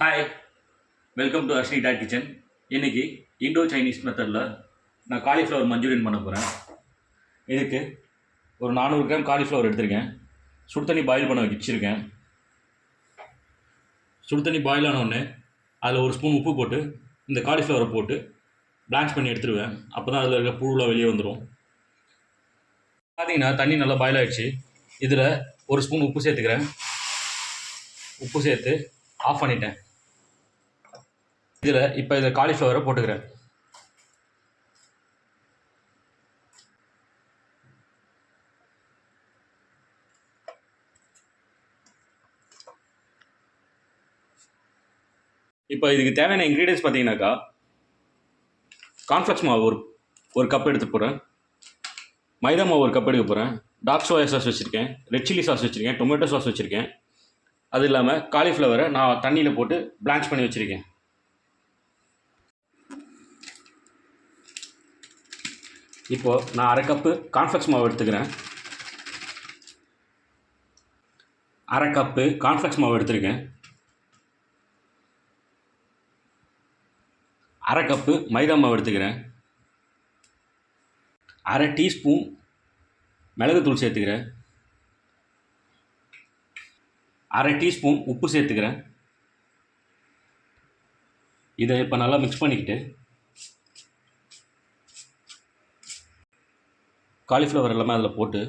Hi welcome to அர்ஷனி டா kitchen இன்றைக்கி Indo Chinese மெத்தடில் நான் காலிஃப்ளவர் மஞ்சூரியன் பண்ண போகிறேன் இதுக்கு ஒரு நானூறு கிராம் காலிஃப்ளவர் எடுத்திருக்கேன். சுடு தண்ணி பாயில் பண்ண வச்சுருக்கேன். சுடு தண்ணி பாயில் ஆனோடனே அதில் ஒரு ஸ்பூன் உப்பு போட்டு இந்த காலிஃப்ளவரை போட்டு பிளான்ச் பண்ணி எடுத்துருவேன். அப்போ தான் அதில் இருக்கிற புழுலாம் வெளியே வந்துடும் பார்த்தீங்கன்னா தண்ணி நல்லா பாயில் ஆகிடுச்சு இதில் ஒரு ஸ்பூன் உப்பு சேர்த்துக்கிறேன். உப்பு சேர்த்து ஆஃப் பண்ணிட்டேன். இதில் இப்போ இதை காலிஃப்ளவரை போட்டுக்கிறேன். இப்போ இதுக்கு தேவையான இன்க்ரீடியன்ஸ் பார்த்தீங்கன்னாக்கா கான்ஃப்ளெக்ஸ் மாவு ஒரு ஒரு கப் எடுத்து போகிறேன் மைதா மாவு ஒரு கப் எடுக்க போகிறேன் டார்க் சோயா சாஸ் வச்சுருக்கேன். ரெட் சில்லி சாஸ் வச்சுருக்கேன். டொமேட்டோ சாஸ் வச்சுருக்கேன். அது இல்லாமல் காலிஃப்ளவரை நான் தண்ணியில் போட்டு பிளான்ச் பண்ணி வச்சுருக்கேன். இப்போது நான் அரை கப்பு கான்ஃப்ளெக்ஸ் மாவு எடுத்துக்கிறேன். அரை கப்பு கான்ஃப்ளெக்ஸ் மாவு எடுத்துருக்கேன். அரை கப்பு மைதா மாவு எடுத்துக்கிறேன். அரை டீஸ்பூன் மிளகுத்தூள் சேர்த்துக்கிறேன். அரை டீஸ்பூன் உப்பு சேர்த்துக்கிறேன். இதை இப்போ நல்லா மிக்ஸ் பண்ணிக்கிட்டு காலிஃப்ளவர் எல்லாமே அதில் போட்டு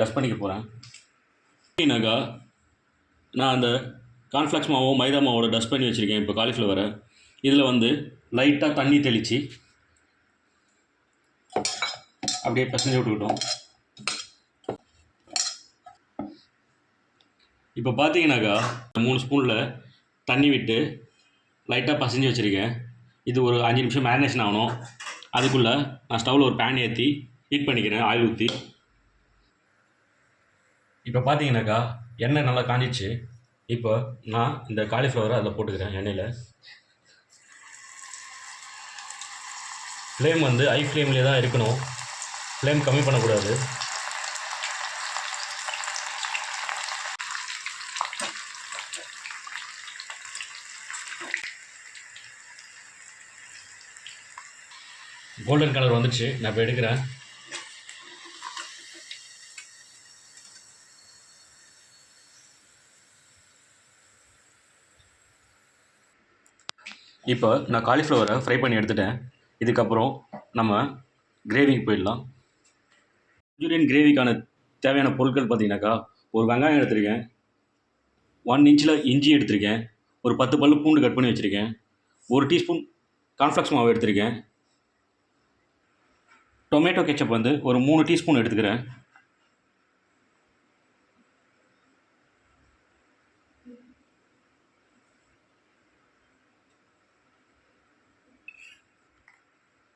டஸ்ட் பண்ணிக்க போகிறேன். எப்படின்னாக்கா நான் அந்த கான்ஃப்ளாக்ஸ் மாவோ மைதா மாவோட டஸ்ட் பண்ணி வச்சுருக்கேன் இப்போ காலிஃப்ளவரை. இதில் வந்து லைட்டாக தண்ணி தெளித்து அப்படியே பிசைஞ்சு விட்டுக்கிட்டோம். இப்போ பார்த்தீங்கன்னாக்கா மூணு ஸ்பூனில் தண்ணி விட்டு லைட்டாக பசைஞ்சு வச்சுருக்கேன். இது ஒரு அஞ்சு நிமிஷம் மேரினேஷன் ஆகணும். அதுக்குள்ளே நான் ஸ்டவ்வில் ஒரு பேன் ஏற்றி ஹீட் பண்ணிக்கிறேன் ஆயில் ஊற்றி இப்போ பார்த்தீங்கன்னாக்கா எண்ணெய் நல்லா காஞ்சிச்சு. இப்போ நான் இந்த காலிஃப்ளவரை அதில் போட்டுக்கிறேன் எண்ணெயில். ஃப்ளேம் வந்து ஐ ஃப்ளேம்லேயே தான் இருக்கணும். ஃப்ளேம் கம்மி பண்ணக்கூடாது. கோல்டன் கலர் வந்துச்சு. நான் இப்போ எடுக்கிறேன். இப்போ நான் காலிஃப்ளவரை ஃப்ரை பண்ணி எடுத்துட்டேன். இதுக்கப்புறம் நம்ம கிரேவிக்கு போயிடலாம். மஞ்சூரியன் கிரேவிக்கான தேவையான பொருட்கள் பார்த்தீங்கன்னாக்கா ஒரு வெங்காயம் எடுத்திருக்கேன். ஒன் இன்ச்சில் இஞ்சி எடுத்திருக்கேன். ஒரு பத்து பல்லு பூண்டு கட் பண்ணி வச்சுருக்கேன். ஒரு டீஸ்பூன் கார்ன்ஃப்ளெக்ஸ் மாவு எடுத்திருக்கேன். டொமேட்டோ கெச்சப் வந்து ஒரு மூணு டீஸ்பூன் எடுத்துக்கிறேன்.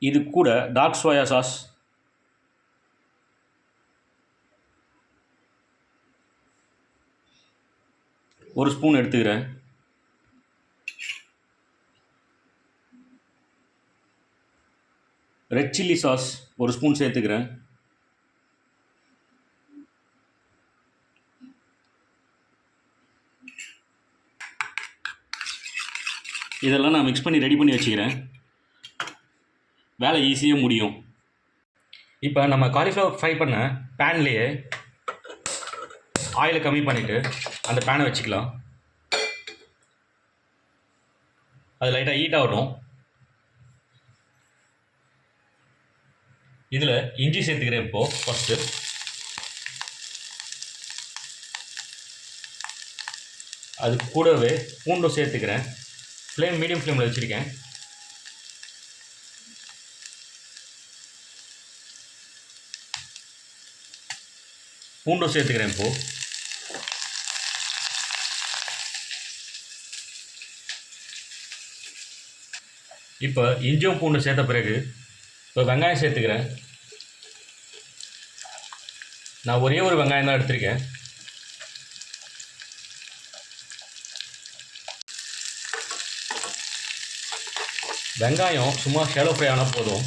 இது கூட டார்க் சோயா சாஸ் ஒரு ஸ்பூன் எடுத்துக்கிறேன். ரெட் சில்லி சாஸ் ஒரு ஸ்பூன் சேர்த்துக்கிறேன். இதெல்லாம் நான் மிக்ஸ் பண்ணி ரெடி பண்ணி வச்சுக்கிறேன். வேலை ஈஸியாக முடியும். இப்போ நம்ம காலிஃப்ளவர் ஃப்ரை பண்ண பேன்லேயே ஆயிலை கம்மி பண்ணிவிட்டு அந்த பேனை வச்சுக்கலாம். அது லைட்டாக ஹீட் ஆகட்டும். இதில் இஞ்சி சேர்த்துக்கிறேன் இப்போது ஃபஸ்ட்டு அது கூடவே பூண்டும் சேர்த்துக்கிறேன். ஃப்ளேம் மீடியம் ஃப்ளேமில் வச்சுருக்கேன். பூண்டும் சேர்த்துக்கிறேன் இப்போது இப்போ இஞ்சியும் பூண்டு சேர்த்த பிறகு இப்போ வெங்காயம் சேர்த்துக்கிறேன். நான் ஒரே ஒரு வெங்காயம் தான் எடுத்திருக்கேன். வெங்காயம் சும்மா ஷேலோ ஃப்ரை ஆனால் போதும்.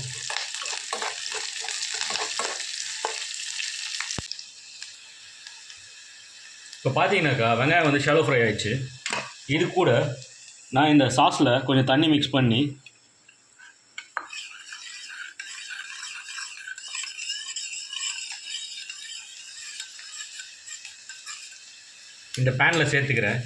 இப்போ பார்த்தீங்கன்னாக்கா வெங்காயம் வந்து ஷேலோ ஃப்ரை ஆயிடுச்சு. இது கூட நான் இந்த சாஸில் கொஞ்சம் தண்ணி மிக்ஸ் பண்ணி இந்த பேனில் சேர்த்துக்கிறேன்.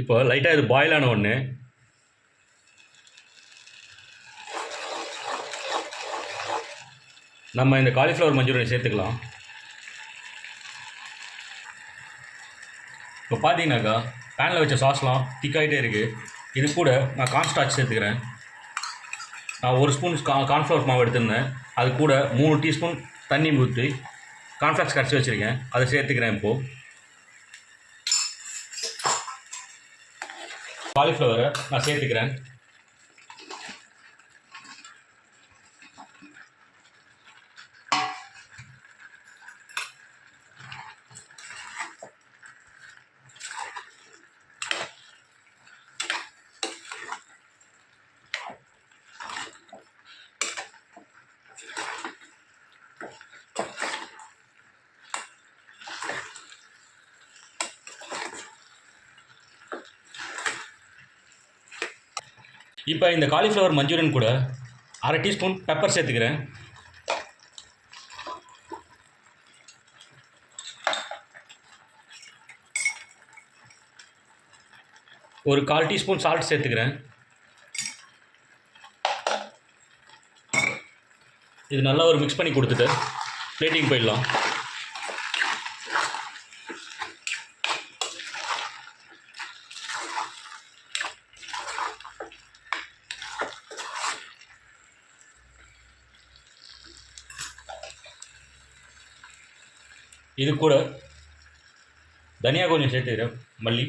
இப்போ லைட்டாக இது பாயில் ஆன ஒன்று நம்ம இந்த காலிஃப்ளவர் மஞ்சூரியன் சேர்த்துக்கலாம். இப்போ பார்த்தீங்கன்னாக்கா பேனில் வச்ச சாஸ்லாம் திக்காகிட்டே இருக்குது இது கூட நான் கான்ஸ்டாச் சேர்த்துக்கிறேன். நான் ஒரு ஸ்பூன் கா கார்ன்ஃப்ளவர் மாவு எடுத்திருந்தேன். அது கூட மூணு டீஸ்பூன் தண்ணி ஊற்றி கான்ஃப்ளாக்ஸ் கரைச்சி வச்சுருக்கேன். அதை சேர்த்துக்கிறேன் இப்போது காலிஃப்ளவரை நான் சேர்த்துக்கிறேன். இப்போ இந்த காலிஃப்ளவர் மஞ்சூரியன் கூட அரை டீஸ்பூன் பெப்பர் சேர்த்துக்கிறேன். ஒரு கால் டீஸ்பூன் சால்ட் சேர்த்துக்கிறேன். இது நல்லா ஒரு மிக்ஸ் பண்ணி கொடுத்துட்டு பிளேட்டிங் போயிடலாம். இது கூட தனியாக கொஞ்சம் சேர்த்துக்கிறேன் மல்லி.